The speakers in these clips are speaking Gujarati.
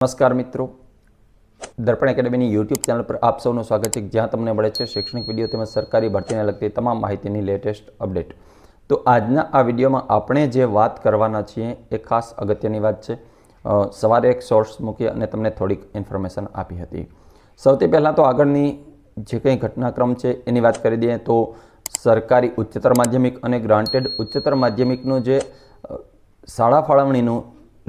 નમસ્કાર મિત્રો. દર્પણ એકેડમીની યુટ્યુબ ચેનલ પર આપ સૌનું સ્વાગત છે. જ્યાં તમને મળે છે શૈક્ષણિક વીડિયો તેમજ સરકારી ભરતીને લગતી તમામ માહિતીની લેટેસ્ટ અપડેટ. તો આજના આ વિડીયોમાં આપણે જે વાત કરવાના છીએ એ ખાસ અગત્યની વાત છે. સવારે એક સોર્સ મૂકી અને તમને થોડીક ઇન્ફોર્મેશન આપી હતી. સૌથી પહેલાં તો આગળની જે કંઈ ઘટનાક્રમ છે એની વાત કરી દઈએ તો સરકારી ઉચ્ચતર માધ્યમિક અને ગ્રાન્ટેડ ઉચ્ચતર માધ્યમિકનું જે શાળા ફાળવણીનું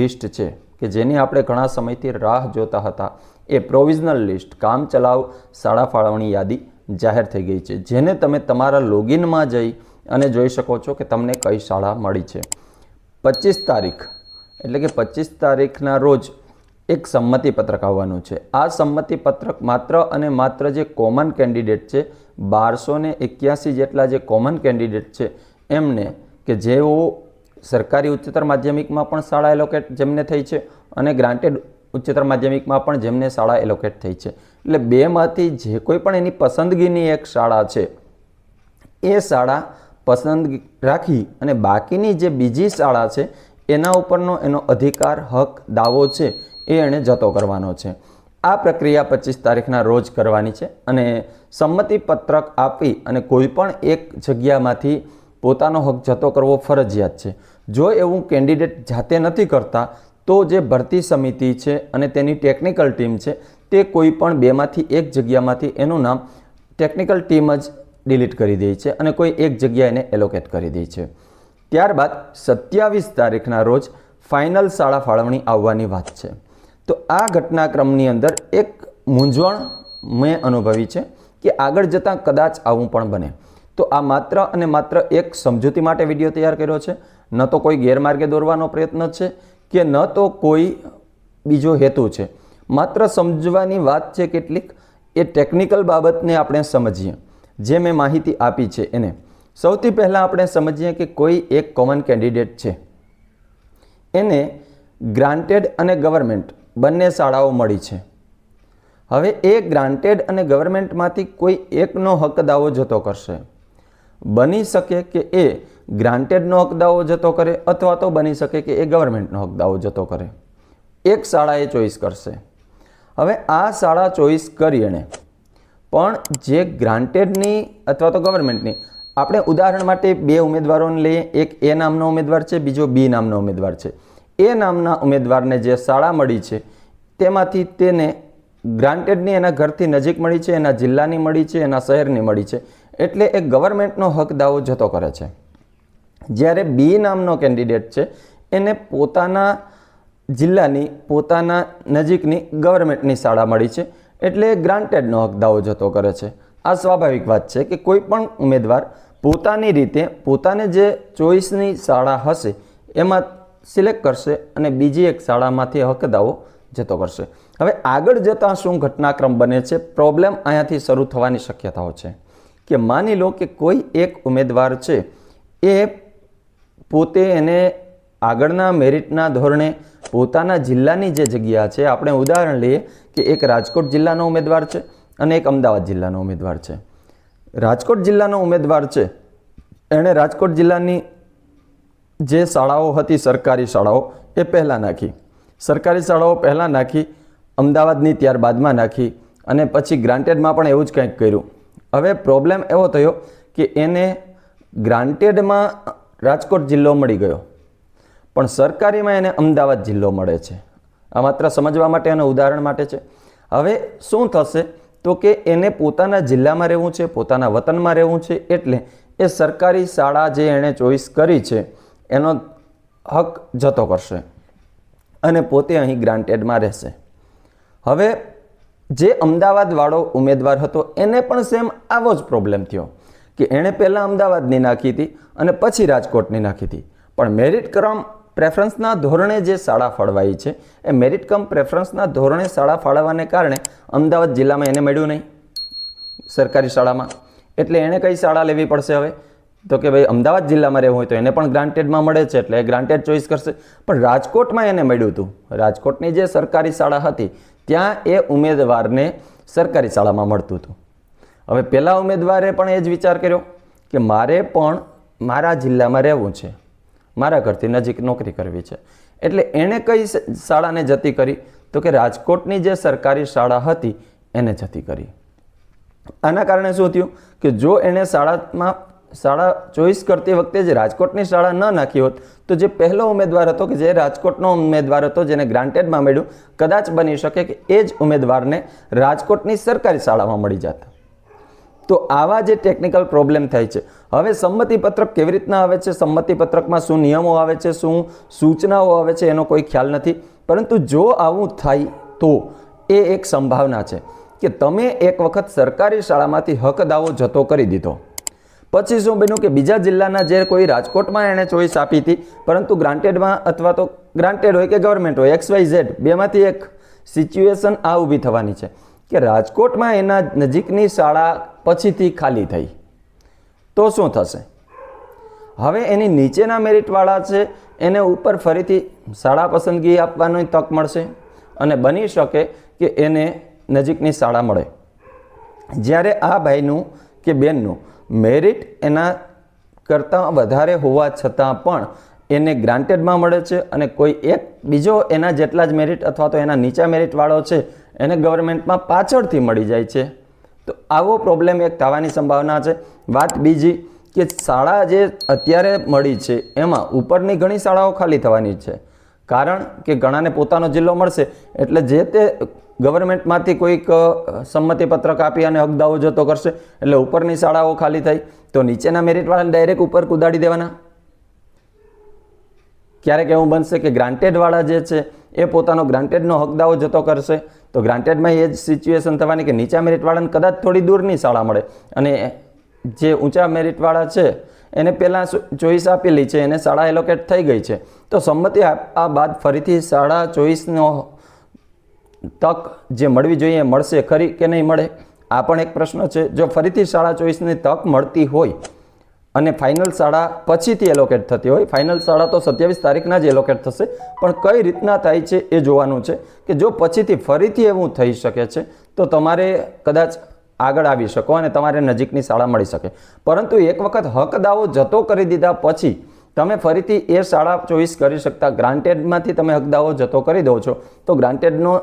લિસ્ટ છે કે જેની આપણે ઘણા સમયથી રાહ જોતા હતા. એ પ્રોવિઝનલ લિસ્ટ, કામ ચલાવ, શાળા ફાળવણી યાદી જાહેર થઈ ગઈ છે, જેને તમે તમારા લોગિનમાં જઈ અને જોઈ શકો છો કે તમને કઈ શાળા મળી છે. પચીસ તારીખ, એટલે કે પચીસ તારીખના રોજ એક સંમતિ પત્રક આવવાનું છે. આ સંમતિ પત્રક માત્ર અને માત્ર જે કોમન કેન્ડિડેટ છે, બારસો ને એક્યાસી જેટલા જે કોમન કેન્ડિડેટ છે, એમને કે જેઓ સરકારી ઉચ્ચતર માધ્યમિકમાં પણ શાળા એલોકેટ જેમને થઈ છે અને ગ્રાન્ટેડ ઉચ્ચતર માધ્યમિકમાં પણ જેમને શાળા એલોકેટ થઈ છે. એટલે બેમાંથી જે કોઈ પણ એની પસંદગીની એક શાળા છે, એ શાળા પસંદ રાખી અને બાકીની જે બીજી શાળા છે, એના ઉપરનો એનો અધિકાર, હક, દાવો છે, એ એણે જતો કરવાનો છે. આ પ્રક્રિયા પચીસ તારીખના રોજ કરવાની છે અને સંમતિ પત્રક આપી અને કોઈ પણ એક જગ્યામાંથી પોતાનો હક જતો કરવો ફરજિયાત છે. જો એવું કેન્ડિડેટ જાતે નથી કરતા, તો જે ભરતી સમિતિ છે અને તેની ટેકનિકલ ટીમ છે, તે કોઈ પણ બેમાંથી એક જગ્યામાંથી એનું નામ ટેકનિકલ ટીમ જ ડિલીટ કરી દે છે અને કોઈ એક જગ્યાએ એને એલોકેટ કરી દે છે. ત્યારબાદ સત્યાવીસ તારીખના રોજ ફાઇનલ શાળા ફાળવણી આવવાની વાત છે. તો આ ઘટનાક્રમની અંદર એક મૂંઝવણ મેં અનુભવી છે કે આગળ જતાં કદાચ આવું પણ બને. તો આ માત્ર અને માત્ર એક સમજૂતી માટે વીડિયો તૈયાર કર્યો છે. ન તો કોઈ ગેરમાર્ગે દોરવાનો પ્રયત્ન છે કે ન તો કોઈ બીજો હેતુ છે. માત્ર સમજવાની વાત છે કેટલીક, એ ટેકનિકલ બાબતને આપણે સમજીએ. જે મેં માહિતી આપી છે એને. સૌથી પહેલાં આપણે સમજીએ કે કોઈ એક કોમન કેન્ડિડેટ છે. એને ગ્રાન્ટેડ અને ગવર્મેન્ટ બંને શાળાઓ મળી છે. હવે એ ગ્રાન્ટેડ અને ગવર્મેન્ટમાંથી કોઈ એકનો હક દાવો જતો કરશે. બની શકે કે એ ગ્રાન્ટેડનો હકદાવો જતો કરે અથવા તો બની શકે કે એ ગવર્મેન્ટનો હકદાવો જતો કરે? એક શાળા એ ચોઈસ કરશે. હવે આ શાળા ચોઈસ કરી એણે પણ જે ગ્રાન્ટેડની અથવા તો ગવર્મેન્ટની, આપણે ઉદાહરણ માટે બે ઉમેદવારોને લઈએ. એક એ નામનો ઉમેદવાર છે, બીજો બી નામનો ઉમેદવાર છે. એ નામના ઉમેદવારને જે શાળા મળી છે, તેમાંથી તેને ગ્રાન્ટેડની એના ઘરથી નજીક મળી છે, એના જિલ્લાની મળી છે, એના શહેરની મળી છે. એટલે એ ગવર્મેન્ટનો હક દાવો જતો કરે છે. જ્યારે બી નામનો કેન્ડિડેટ છે, એને પોતાના જિલ્લાની, પોતાના નજીકની ગવર્મેન્ટની શાળા મળી છે, એટલે ગ્રાન્ટેડનો હક દાવો જતો કરે છે. આ સ્વાભાવિક વાત છે કે કોઈ પણ ઉમેદવાર પોતાની રીતે, પોતાને જે ચોઈસની શાળા હશે, એમાં સિલેક્ટ કરશે અને બીજી એક શાળામાંથી હક દાવો જતો કરશે. હવે આગળ જતાં શું ઘટનાક્રમ બને છે, પ્રોબ્લેમ અહીંયાથી શરૂ થવાની શક્યતાઓ છે. કે માની લો કે કોઈ એક ઉમેદવાર છે, એ પોતે એને આગળના મેરિટના ધોરણે પોતાના જિલ્લાની જે જગ્યા છે, આપણે ઉદાહરણ લઈએ કે એક રાજકોટ જિલ્લાનો ઉમેદવાર છે અને એક અમદાવાદ જિલ્લાનો ઉમેદવાર છે. રાજકોટ જિલ્લાનો ઉમેદવાર છે, એણે રાજકોટ જિલ્લાની જે શાળાઓ હતી, સરકારી શાળાઓ, એ પહેલાં નાખી. સરકારી શાળાઓ પહેલાં નાખી, અમદાવાદની ત્યારબાદમાં નાખી અને પછી ગ્રાન્ટેડમાં પણ એવું જ કંઈક કર્યું. હવે પ્રોબ્લેમ એવો થયો કે એને ગ્રાન્ટેડમાં રાજકોટ જિલ્લો મળી ગયો. પણ સરકારીમાં એને અમદાવાદ જિલ્લો મળે છે. આ માત્ર સમજવા માટે અને ઉદાહરણ માટે છે. હવે શું થશે? તો કે એને પોતાના જિલ્લામાં રહેવું છે, પોતાના વતનમાં રહેવું છે, એટલે એ સરકારી શાળા જે એણે ચોઈસ કરી છે, એનો હક જતો કરશે અને પોતે અહીં ગ્રાન્ટેડમાં રહેશે. હવે જે અમદાવાદવાળો ઉમેદવાર હતો, એને પણ સેમ આવો જ પ્રોબ્લેમ થયો કે એણે પહેલાં અમદાવાદની નાખી હતી અને પછી રાજકોટની નાખી હતી. પણ મેરિટ ક્રમ પ્રેફરન્સના ધોરણે જે શાળા ફાળવાઈ છે, એ મેરિટ કમ પ્રેફરન્સના ધોરણે શાળા ફાળવવાને કારણે અમદાવાદ જિલ્લામાં એને મળ્યું નહીં. સરકારી શાળામાં. એટલે એણે કઈ શાળા લેવી પડશે હવે? તો કે ભાઈ, અમદાવાદ જિલ્લામાં રહેવું હોય તો એને પણ ગ્રાન્ટેડમાં મળે છે, એટલે ગ્રાન્ટેડ ચોઈસ કરશે. પણ રાજકોટમાં એને મળ્યું હતું. રાજકોટની જે સરકારી શાળા હતી, ત્યાં એ ઉમેદવારને સરકારી શાળામાં મળતું હતું. હવે પહેલા ઉમેદવારે પણ એ જ વિચાર કર્યો કે મારે પણ મારા જિલ્લામાં રહેવું છે. મારા ઘરથી નજીક નોકરી કરવી છે. એટલે એણે કઈ શાળાને જતી કરી? તો કે રાજકોટની જે સરકારી શાળા હતી, એને જતી કરી. આના કારણે શું થયું? કે જો એણે શાળામાં શાળા ચોઈસ કરતી વખતે જે રાજકોટની શાળા ન નાખી હોત, તો જે પહેલો ઉમેદવાર હતો કે જે રાજકોટનો ઉમેદવાર હતો, જેને ગ્રાન્ટેડમાં મળ્યું, કદાચ બની શકે કે એ જ ઉમેદવારને રાજકોટની સરકારી શાળામાં મળી જાત. તો આવા જે ટેકનિકલ પ્રોબ્લેમ થાય છે, હવે સંમતિપત્રક કેવી રીતના આવે છે? સંમતિપત્રકમાં શું નિયમો આવે છે? શું સૂચનાઓ આવે છે? એનો કોઈ ખ્યાલ નથી. પરંતુ જો આવું થાય, તો એ એક સંભાવના છે કે તમે એક વખત સરકારી શાળામાંથી હક દાવો જતો કરી દીધો. પછી શું બન્યું કે બીજા જિલ્લાના જે કોઈ રાજકોટમાં એણે ચોઈસ આપી હતી, પરંતુ ગ્રાન્ટેડમાં અથવા તો ગ્રાન્ટેડ હોય કે ગવર્મેન્ટ હોય, એક્સ વાય ઝેડ બેમાંથી એક સિચ્યુએશન આ ઊભી થવાની છે કે રાજકોટમાં એના નજીકની શાળા પછીથી ખાલી થઈ. તો શું થશે? હવે એની નીચેના મેરિટવાળા છે, એને ઉપર ફરીથી શાળા પસંદગી આપવાની તક મળશે અને બની શકે કે એને નજીકની શાળા મળે. જ્યારે આ ભાઈનું કે બેનનું મેરિટ એના કરતાં વધારે હોવા છતાં પણ એને ગ્રાન્ટેડમાં મળે છે અને કોઈ એક બીજો એના જેટલા જ મેરિટ અથવા તો એના નીચા મેરિટવાળો છે, એને ગવર્મેન્ટમાં પાછળથી મળી જાય છે. તો આવો પ્રોબ્લેમ એક થવાની સંભાવના છે. વાત બીજી કે શાળા જે અત્યારે મળી છે, એમાં ઉપરની ઘણી શાળાઓ ખાલી થવાની છે. કારણ કે ઘણાને પોતાનો જિલ્લો મળશે, એટલે જે તે ગવર્મેન્ટમાંથી કોઈક સંમતિપત્રક સંમતિ પત્રક આપી અને હકદાવો જતો કરશે, એટલે ઉપરની શાળાઓ ખાલી થઈ તો નીચેના મેરિટવાળાને ડાયરેક્ટ ઉપર કુદાડી દેવાના? ક્યારેક એવું બનશે કે ગ્રાન્ટેડવાળા જે છે, એ પોતાનો ગ્રાન્ટેડનો હકદાવો જતો કરશે, તો ગ્રાન્ટેડમાં એ જ સિચ્યુએશન થવાની કે નીચા મેરિટવાળાને કદાચ થોડી દૂરની શાળા મળે. અને જે ઊંચા મેરિટવાળા છે, એને પહેલાં ચોઈસ આપેલી છે, એને શાળા એલોકેટ થઈ ગઈ છે. તો સંમતિ આ બાદ ફરીથી શાળા ચોઈસનો તક જે મળવી જોઈએ મળશે ખરી કે નહીં મળે? આ પણ એક પ્રશ્ન છે. જો ફરીથી શાળા ચોઈસની તક મળતી હોય અને ફાઇનલ શાળા પછીથી એલોકેટ થતી હોય, ફાઇનલ શાળા તો સત્યાવીસ તારીખના જ એલોકેટ થશે, પણ કઈ રીતના થાય છે એ જોવાનું છે કે જો પછીથી ફરીથી એવું થઈ શકે છે, તો તમારે કદાચ આગળ આવી શકો અને તમારે નજીકની શાળા મળી શકે. પરંતુ એક વખત હક દાવો જતો કરી દીધા પછી તમે ફરીથી એ શાળા ચોઈસ કરી શકતા. ગ્રાન્ટેડમાંથી તમે હક દાવો જતો કરી દો છો. તો ગ્રાન્ટેડનો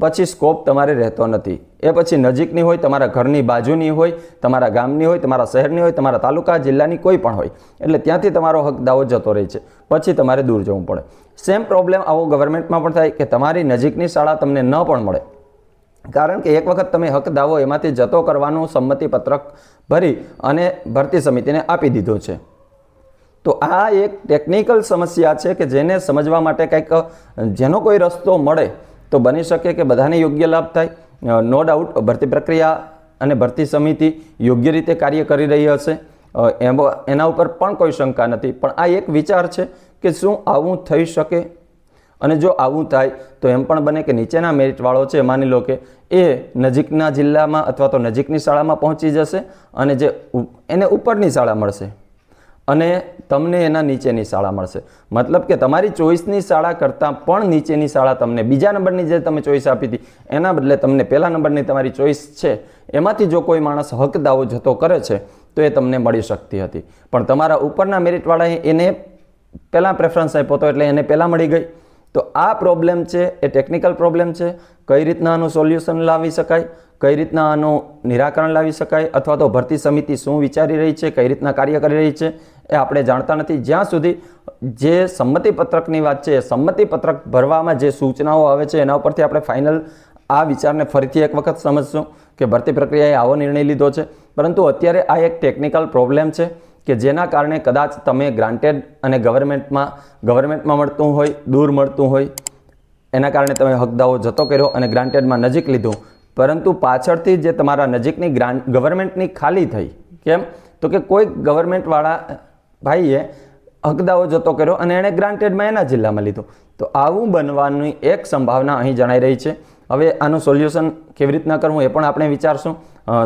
પછી સ્કોપ તમારે રહેતો નથી. એ પછી નજીકની હોય, તમારા ઘરની બાજુની હોય, તમારા ગામની હોય, તમારા શહેરની હોય, તમારા તાલુકા, જિલ્લાની કોઈ પણ હોય. એટલે ત્યાંથી તમારો હક દાવો જતો રહે છે. પછી તમારે દૂર જવું પડે. સેમ પ્રોબ્લેમ આવો ગવર્મેન્ટમાં પણ થાય કે તમારી નજીકની શાળા તમને ન પણ મળે. કારણ કે એક વખત તમે હક દાવો એમાંથી જતો કરવાનું સંમતિપત્રક ભરી અને ભરતી સમિતિને આપી દીધો છે. તો આ એક ટેકનિકલ સમસ્યા છે કે જેને સમજવા માટે કંઈક, જેનો કોઈ રસ્તો મળે તો બની શકે કે બધાને યોગ્ય લાભ થાય. નો ડાઉટ, ભરતી પ્રક્રિયા અને ભરતી સમિતિ યોગ્ય રીતે કાર્ય કરી રહી હશે. એમ, એના ઉપર પણ કોઈ શંકા નથી. પણ આ એક વિચાર છે કે શું આવું થઈ શકે? અને જો આવું થાય, તો એમ પણ બને કે નીચેના મેરિટવાળો છે, માની લો કે એ નજીકના જિલ્લામાં અથવા તો નજીકની શાળામાં પહોંચી જશે અને જે એને ઉપરની શાળા મળશે. અને તમને એના નીચેની શાળા મળશે. મતલબ કે તમારી ચોઈસની શાળા કરતાં પણ નીચેની શાળા તમને, બીજા નંબરની જે તમે ચોઈસ આપી હતી, એના બદલે તમને પહેલા નંબરની તમારી ચોઈસ છે, એમાંથી જો કોઈ માણસ હક દાવો જતો કરે છે, તો એ તમને મળી શકતી હતી. પણ તમારા ઉપરના મેરિટવાળાએ એને પહેલાં પ્રેફરન્સ આપ્યો હતો એટલે એને પહેલાં મળી ગઈ. તો આ પ્રોબ્લેમ છે, એ ટેકનિકલ પ્રોબ્લેમ છે, કઈ રીતના આનું સોલ્યુશન લાવી શકાય, કઈ રીતના આનું નિરાકરણ લાવી શકાય, અથવા તો ભરતી સમિતિ શું વિચારી રહી છે, કઈ રીતના કાર્ય કરી રહી છે એ આપણે જાણતા નથી. જ્યાં સુધી જે સંમતિ પત્રકની વાત છે, એ સંમતિ પત્રક ભરવામાં જે સૂચનાઓ આવે છે, એના ઉપરથી આપણે ફાઇનલ આ વિચારને ફરીથી એક વખત સમજશું કે ભરતી પ્રક્રિયાએ આવો નિર્ણય લીધો છે. પરંતુ અત્યારે આ એક ટેકનિકલ પ્રોબ્લેમ છે કે જેના કારણે કદાચ તમે ગ્રાન્ટેડ અને ગવર્મેન્ટમાં ગવર્મેન્ટમાં મળતું હોય, દૂર મળતું હોય, એના કારણે તમે હકદાવો જતો કર્યો અને ગ્રાન્ટેડમાં નજીક લીધું. પરંતુ પાછળથી જે તમારા નજીકની ગ્રાન્ટ ગવર્મેન્ટની ખાલી થઈ, કેમ? તો કે કોઈ ગવર્મેન્ટવાળા ભાઈએ હકદાવો જતો કર્યો અને એણે ગ્રાન્ટેડમાં એના જિલ્લામાં લીધું. તો આવું બનવાની એક સંભાવના અહીં જણાઈ રહી છે. હવે આનું સોલ્યુશન કેવી રીતના કરવું એ પણ આપણે વિચારશું.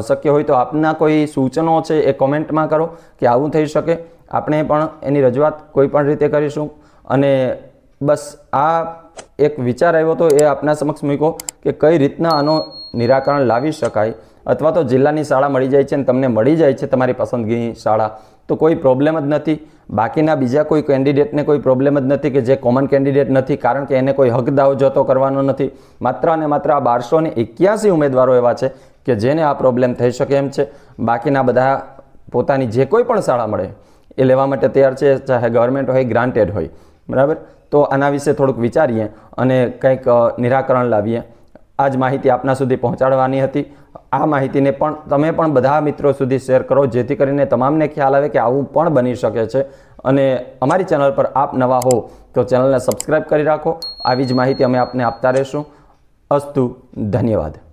શક્ય હોય તો આપના કોઈ સૂચનો છે એ કોમેન્ટમાં કરો કે આવું થઈ શકે. આપણે પણ એની રજૂઆત કોઈ પણ રીતે કરીશું. અને બસ આ એક વિચાર આવ્યો હતો એ આપના સમક્ષ મૂક્યો કે કઈ રીતના આનો નિરાકરણ લાવી શકાય. અથવા તો જિલ્લાની શાળા મળી જાય છે અને તમને મળી જાય છે તમારી પસંદગીની શાળા, તો કોઈ પ્રોબ્લેમ જ નથી. બાકીના બીજા કોઈ કેન્ડિડેટને કોઈ પ્રોબ્લેમ જ નથી કે જે કોમન કેન્ડિડેટ નથી, કારણ કે એને કોઈ હકદાવ જતો કરવાનો નથી. માત્ર અને માત્ર આ બારસો ને એક્યાસી ઉમેદવારો એવા છે કે જેને આ પ્રોબ્લેમ થઈ શકે એમ છે. બાકીના બધા પોતાની જે કોઈ પણ શાળા મળે, એ લેવા માટે તૈયાર છે, ચાહે ગવર્મેન્ટ હોય ગ્રાન્ટેડ હોય. બરાબર? તો આના વિશે થોડુંક વિચારીએ અને કંઈક નિરાકરણ લાવીએ. આ જ માહિતી આપના સુધી પહોંચાડવાની હતી. આ માહિતીને પણ તમે પણ બધા મિત્રો સુધી શેર કરો, જેથી કરીને તમામને ખ્યાલ આવે કે આવું પણ બની શકે છે. અને અમારી ચેનલ પર આપ નવા હો તો ચેનલને સબસ્ક્રાઈબ કરી રાખો. આવી જ માહિતી અમે આપને આપતા રહીશું. અસ્તુ, ધન્યવાદ.